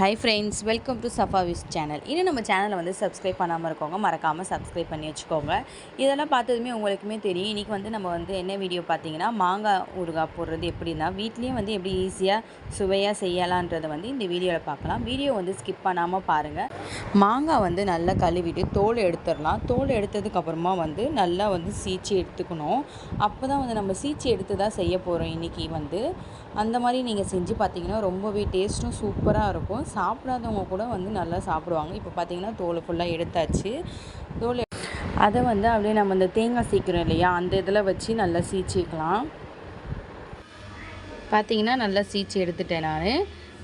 Hi friends welcome to சஃபாவிஸ் channel இன்னும் நம்ம சேனலை வந்து சப்ஸ்கிரைப் பண்ணாமல் இருக்கவங்க மறக்காமல் சப்ஸ்கிரைப் பண்ணி வச்சுக்கோங்க. இதெல்லாம் பார்த்ததுமே உங்களுக்குமே தெரியும். இன்றைக்கி வந்து நம்ம வந்து என்ன வீடியோ பார்த்தீங்கன்னா மாங்காய் ஊறுகாய் போடுறது எப்படின்னா வீட்லேயும் வந்து எப்படி ஈஸியாக சுவையாக செய்யலான்றதை வந்து இந்த வீடியோவில் பார்க்கலாம். வீடியோ வந்து ஸ்கிப் பண்ணாமல் பாருங்கள் மாங்காய் வந்து நல்லா கழுவிட்டு தோல் எடுத்துடலாம். தோல் எடுத்ததுக்கப்புறமா வந்து நல்லா வந்து சீச்சி எடுத்துக்கணும். அப்போ தான் வந்து நம்ம சீச்சி எடுத்து தான் செய்ய போகிறோம் இன்றைக்கி வந்து. அந்த மாதிரி நீங்கள் செஞ்சு பார்த்தீங்கன்னா ரொம்பவே டேஸ்ட்டும் சூப்பராக இருக்கும். சாப்பிடாதவங்க கூட வந்து நல்லா சாப்பிடுவாங்க. இப்போ பார்த்தீங்கன்னா தோல் ஃபுல்லாக எடுத்தாச்சு. தோல் அதை வந்து அப்படியே நம்ம இந்த தேங்காய் சீக்கிறோம் இல்லையா? அந்த இதில் வச்சு நல்லா சீச்சிக்கலாம். பார்த்தீங்கன்னா நல்லா சீச்சி எடுத்துட்டேன் நான்.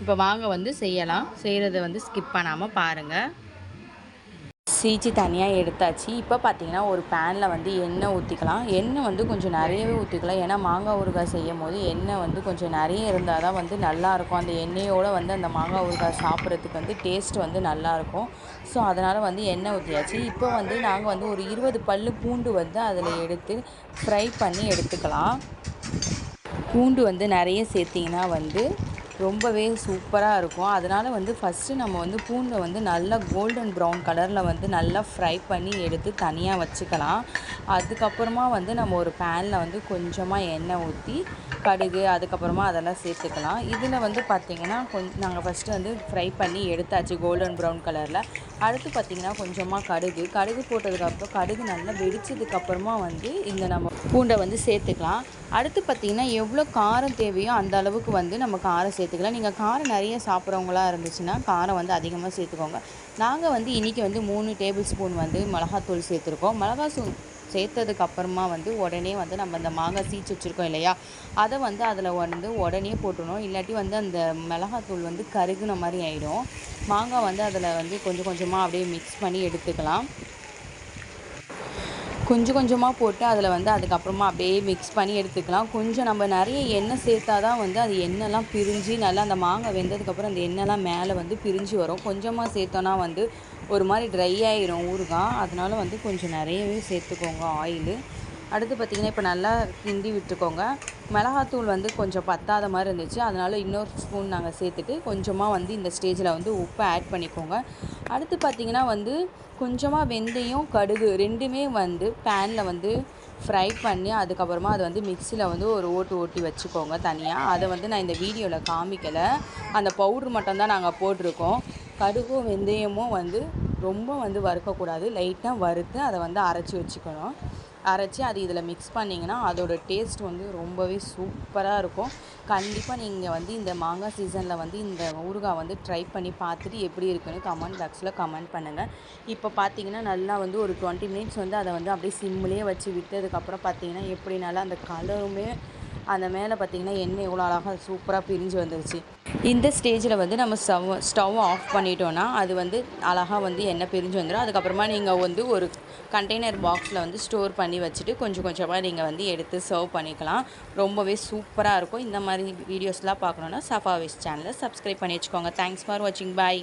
இப்போ வாங்க வந்து செய்யலாம். செய்கிறத வந்து ஸ்கிப் பண்ணாமல் பாருங்கள் சீச்சி தனியாக எடுத்தாச்சு. இப்போ பார்த்தீங்கன்னா ஒரு பேனில் வந்து எண்ணெய் ஊற்றிக்கலாம் எண்ணெய் வந்து கொஞ்சம் நிறையவே ஊற்றிக்கலாம் ஏன்னா மாங்காய் ஊறுகாய் செய்யும் போது எண்ணெய் வந்து கொஞ்சம் நிறைய இருந்தால் தான் வந்து நல்லாயிருக்கும் அந்த எண்ணெயோடு வந்து அந்த மாங்காய் ஊறுகாய் சாப்பிட்றதுக்கு வந்து டேஸ்ட் வந்து நல்லாயிருக்கும் ஸோ அதனால் வந்து எண்ணெய் ஊற்றியாச்சு இப்போ வந்து நாங்கள் வந்து ஒரு இருபது பல் பூண்டு வந்து அதில் எடுத்து ஃப்ரை பண்ணி எடுத்துக்கலாம். பூண்டு வந்து நிறைய சேர்த்திங்கன்னா வந்து ரொம்பவே சூப்பராக இருக்கும். அதனால் வந்து ஃபஸ்ட்டு நம்ம வந்து பூண்டை வந்து நல்லா கோல்டன் ப்ரௌன் கலரில் வந்து நல்லா ஃப்ரை பண்ணி எடுத்து தனியாக வச்சுக்கலாம். அதுக்கப்புறமா வந்து நம்ம ஒரு பேனில் வந்து கொஞ்சமாக எண்ணெய் ஊற்றி கடுகு அதுக்கப்புறமா அதெல்லாம் சேர்த்துக்கலாம். இதில் வந்து பார்த்திங்கன்னா கொஞ்சம் நாங்கள் ஃபஸ்ட்டு வந்து ஃப்ரை பண்ணி எடுத்தாச்சு கோல்டன் ப்ரௌன் கலரில் அடுத்து பார்த்திங்கன்னா கொஞ்சமாக கடுகு. கடுகு போட்டதுக்கப்புறம் கடுகு நல்லா வெடிச்சதுக்கப்புறமா வந்து இந்த நம்ம பூண்டை வந்து சேர்த்துக்கலாம். அடுத்து பார்த்திங்கன்னா எவ்வளோ காரம் தேவையோ அந்த அளவுக்கு வந்து நம்ம காரம் சேர்த்துக்கலாம். நீங்கள் காரம் நிறைய சாப்பிட்றவங்களா இருந்துச்சுன்னா காரம் வந்து அதிகமாக சேர்த்துக்கோங்க. நாங்கள் வந்து இன்றைக்கி வந்து மூணு டேபிள் ஸ்பூன் வந்து மிளகாத்தூள் சேர்த்துருக்கோம். மிளகாத்தூள் சேர்த்ததுக்கு அப்புறமா வந்து உடனே வந்து நம்ம இந்த மாங்காய் சீச்சு வச்சுருக்கோம் இல்லையா? அதை வந்து அதில் வந்து உடனே போட்டுடணும். இல்லாட்டி வந்து அந்த மிளகாத்தூள் வந்து கருகுன மாதிரி ஆகிடும் மாங்காய் வந்து அதில் வந்து கொஞ்சம் கொஞ்சமாக அப்படியே மிக்ஸ் பண்ணி எடுத்துக்கலாம். கொஞ்சம் கொஞ்சமாக போட்டு அதில் வந்து அதுக்கப்புறமா அப்படியே மிக்ஸ் பண்ணி எடுத்துக்கலாம். கொஞ்சம் நம்ம நிறைய எண்ணெய் சேர்த்தா தான் வந்து அது எண்ணெய்லாம் பிரிஞ்சு நல்லா அந்த மாங்காய் வெந்ததுக்கப்புறம் அந்த எண்ணெய்லாம் மேலே வந்து பிரிஞ்சு வரும். கொஞ்சமாக சேர்த்தோன்னா வந்து ஒரு மாதிரி ட்ரை ஆகிரும் ஊறுகாய். அதனால் வந்து கொஞ்சம் நிறையவே சேர்த்துக்கோங்க ஆயிலு அடுத்து பார்த்திங்கன்னா இப்போ நல்லா கிண்டி விட்டுக்கோங்க. மிளகாத்தூள் வந்து கொஞ்சம் பத்தாத மாதிரி இருந்துச்சு. அதனால் இன்னொரு ஸ்பூன் நாங்கள் சேர்த்துட்டு கொஞ்சமாக வந்து இந்த ஸ்டேஜில் வந்து உப்பை ஆட் பண்ணிக்கோங்க. அடுத்து பார்த்திங்கன்னா வந்து கொஞ்சமாக வெந்தயம் கடுகு ரெண்டுமே வந்து பேனில் வந்து ஃப்ரை பண்ணி அதுக்கப்புறமா அதை வந்து மிக்சியில் வந்து ஒரு ஓட்டு ஓட்டி வச்சுக்கோங்க தனியாக அதை வந்து நான் இந்த வீடியோவில் காமிக்கலை. அந்த பவுட்ரு மட்டும்தான் நாங்கள் போட்டிருக்கோம். கடுகும் வெந்தயமும் வந்து ரொம்ப வந்து வறுக்கக்கூடாது. லைட்டாக வறுத்து அதை வந்து அரைச்சி வச்சுக்கணும். அரைச்சி அது இதில் மிக்ஸ் பண்ணிங்கன்னா அதோடய டேஸ்ட் வந்து ரொம்பவே சூப்பராக இருக்கும். கண்டிப்பாக நீங்கள் வந்து இந்த மாங்காய் சீசனில் வந்து இந்த ஊறுகாய் வந்து ட்ரை பண்ணி பார்த்துட்டு எப்படி இருக்குன்னு கமெண்ட் பாக்ஸில் கமெண்ட் பண்ணுங்கள் இப்போ பார்த்தீங்கன்னா நல்லா வந்து ஒரு டுவெண்ட்டி மினிட்ஸ் வந்து அதை வந்து அப்படியே சிம்லேயே வச்சு விட்டதுக்கப்புறம் பார்த்தீங்கன்னா எப்படி நல்லா அந்த கலருமே அந்த மேலே பார்த்திங்கன்னா எண்ணெய் எவ்வளோ அழகாக சூப்பராக பிரிஞ்சு வந்துருச்சு. இந்த ஸ்டேஜில் வந்து நம்ம ஸ்டவ் ஸ்டவ் ஆஃப் பண்ணிட்டோன்னா அது வந்து அழகாக வந்து எண்ணெய் பிரிஞ்சு வந்துடும் அதுக்கப்புறமா நீங்கள் வந்து ஒரு கண்டெய்னர் பாக்ஸில் வந்து ஸ்டோர் பண்ணி வச்சுட்டு கொஞ்சம் கொஞ்சமாக நீங்கள் வந்து எடுத்து சர்வ் பண்ணிக்கலாம். ரொம்பவே சூப்பராக இருக்கும். இந்த மாதிரி வீடியோஸ்லாம் பார்க்கணுன்னா சஃபாவிஸ் சேனலை சப்ஸ்கிரைப் பண்ணி வச்சுக்கோங்க. தேங்க்ஸ் ஃபார் வாட்சிங் பாய்